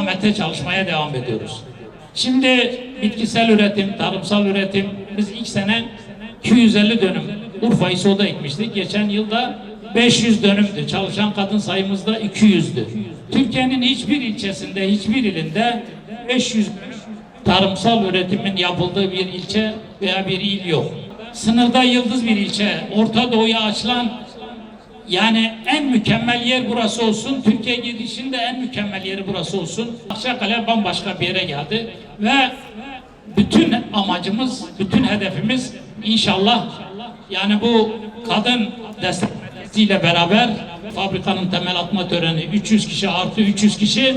istikamette çalışmaya devam ediyoruz. Şimdi bitkisel üretim, tarımsal üretim, biz ilk sene 250 dönüm Urfa İSO'da ekmiştik. Geçen yılda 500 dönümdü. Çalışan kadın sayımız da 200'dü. Türkiye'nin hiçbir ilçesinde, hiçbir ilinde 500 tarımsal üretimin yapıldığı bir ilçe veya bir il yok. Sınırda yıldız bir ilçe, Orta Doğu'ya açılan yani en mükemmel yer burası olsun. Türkiye gidişinde en mükemmel yeri burası olsun. Akçakale bambaşka bir yere geldi ve bütün amacımız, bütün hedefimiz inşallah yani bu kadın destekçisiyle beraber fabrikanın temel atma töreni 300 kişi artı 300 kişi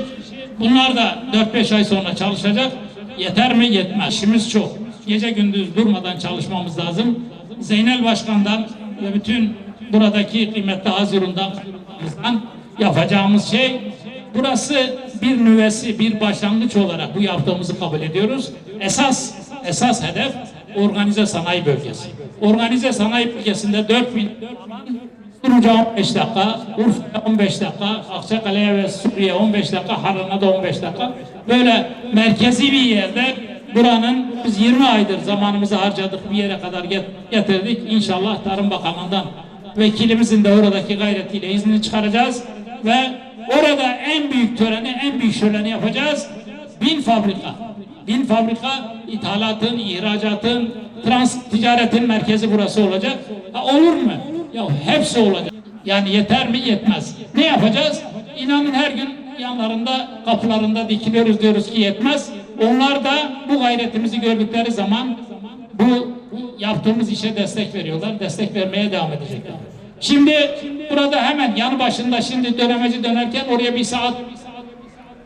bunlar da 4-5 ay sonra çalışacak. Yeter mi? Yetmez. İşimiz çok. Gece gündüz durmadan çalışmamız lazım. Zeynel Başkan'dan ve bütün buradaki kıymetli Hazirun'dan yapacağımız şey burası bir nüvesi, bir başlangıç olarak bu yaptığımızı kabul ediyoruz. Esas esas hedef organize sanayi bölgesi. Organize sanayi bölgesinde 4000 Durunca 15 dakika, Urfa'ya 15 dakika, Akçakale'ye ve Suriye 15 dakika, Harran'a da 15 dakika. Böyle merkezi bir yerde buranın biz 20 aydır zamanımızı harcadık bir yere kadar get- getirdik. İnşallah Tarım Bakanlığı'ndan vekilimizin de oradaki gayretiyle iznini çıkaracağız ve orada en büyük töreni, en büyük şöleni yapacağız. Bin fabrika. Bin fabrika ithalatın, ihracatın, trans ticaretin merkezi burası olacak. Ha, olur mu? Ya hepsi olacak. Yani yeter mi? Yetmez. Ne yapacağız? İnanın her gün yanlarında, kapılarında dikiliyoruz diyoruz ki yetmez. Onlar da bu gayretimizi gördükleri zaman bu yaptığımız işe destek veriyorlar. Destek vermeye devam edecekler. Şimdi burada hemen yanı başında şimdi dönemeci dönerken oraya bir saat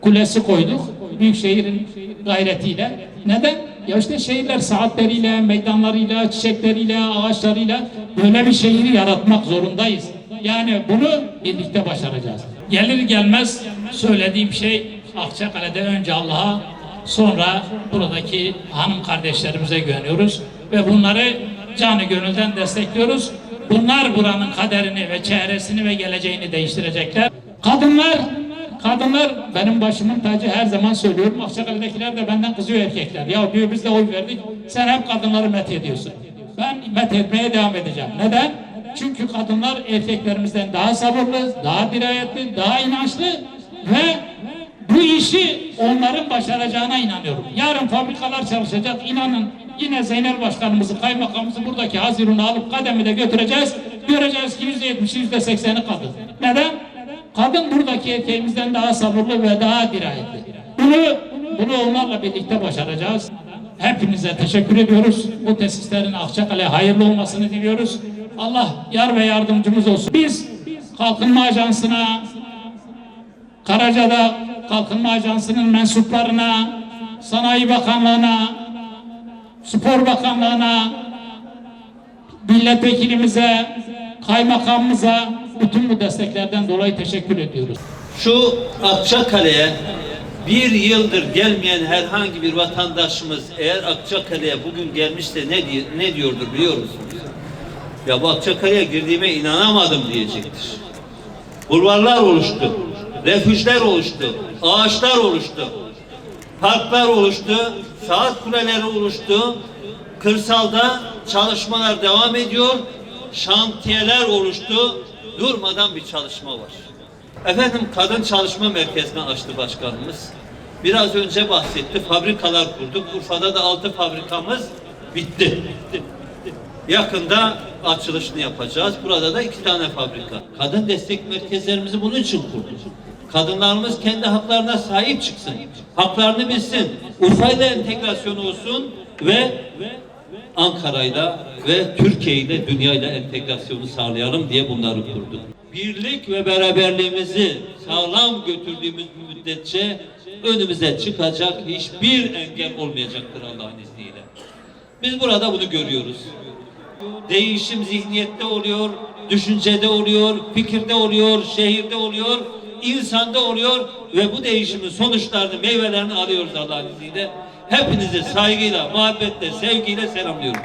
kulesi koyduk. Büyükşehir'in gayretiyle. Neden? Ya işte şehirler saatleriyle, meydanlarıyla, çiçekleriyle, ağaçlarıyla böyle bir şehri yaratmak zorundayız. Yani bunu birlikte başaracağız. Gelir gelmez söylediğim şey Akçakale'de önce Allah'a sonra buradaki hanım kardeşlerimize güveniyoruz ve bunları canı gönülden destekliyoruz. Bunlar buranın kaderini ve çehresini ve geleceğini değiştirecekler. Kadınlar Kadınlar benim başımın tacı her zaman söylüyorum. Akçakale'dekiler de benden kızıyor erkekler. Ya diyor biz de oy verdik. Sen hep kadınları met ediyorsun. Ben met etmeye devam edeceğim. Neden? Çünkü kadınlar erkeklerimizden daha sabırlı, daha dirayetli, daha inançlı ve bu işi onların başaracağına inanıyorum. Yarın fabrikalar çalışacak. İnanın yine Zeynel Başkanımızı, kaymakamımızı buradaki Hazirun'u alıp kademi de götüreceğiz. Göreceğiz ki yüzde yetmişi, yüzde sekseni kadın. Neden? Kadın buradaki erkeğimizden daha sabırlı ve daha dirayetli. Bunu, bunu onlarla birlikte başaracağız. Hepinize teşekkür ediyoruz. Bu tesislerin Akçakale hayırlı olmasını diliyoruz. Allah yar ve yardımcımız olsun. Biz Kalkınma Ajansı'na, Karaca'da Kalkınma Ajansı'nın mensuplarına, Sanayi Bakanlığı'na, Spor Bakanlığı'na, milletvekilimize, kaymakamımıza bütün bu desteklerden dolayı teşekkür ediyoruz. Şu Akçakale'ye bir yıldır gelmeyen herhangi bir vatandaşımız eğer Akçakale'ye bugün gelmişse ne, diye, ne diyordur biliyor musunuz? Ya bu Akçakale'ye girdiğime inanamadım diyecektir. Bulvarlar oluştu, refüjler oluştu, ağaçlar oluştu, parklar oluştu, saat kuleleri oluştu, kırsalda çalışmalar devam ediyor, şantiyeler oluştu, durmadan bir çalışma var. Efendim kadın çalışma merkezini açtı başkanımız. Biraz önce bahsetti. Fabrikalar kurduk. Urfa'da da altı fabrikamız bitti. Yakında açılışını yapacağız. Burada da iki tane fabrika. Kadın destek merkezlerimizi bunun için kurduk. Kadınlarımız kendi haklarına sahip çıksın. Haklarını bilsin. Urfa'yla entegrasyon olsun ve Ankara'yla ve Türkiye'yle dünyayla entegrasyonu sağlayalım diye bunları kurduk. Birlik ve beraberliğimizi sağlam götürdüğümüz müddetçe önümüze çıkacak hiçbir engel olmayacaktır Allah'ın izniyle. Biz burada bunu görüyoruz. Değişim zihniyette oluyor, düşüncede oluyor, fikirde oluyor, şehirde oluyor, insanda oluyor ve bu değişimin sonuçlarını, meyvelerini alıyoruz Allah'ın izniyle. Hepinizi saygıyla, muhabbetle, sevgiyle selamlıyorum.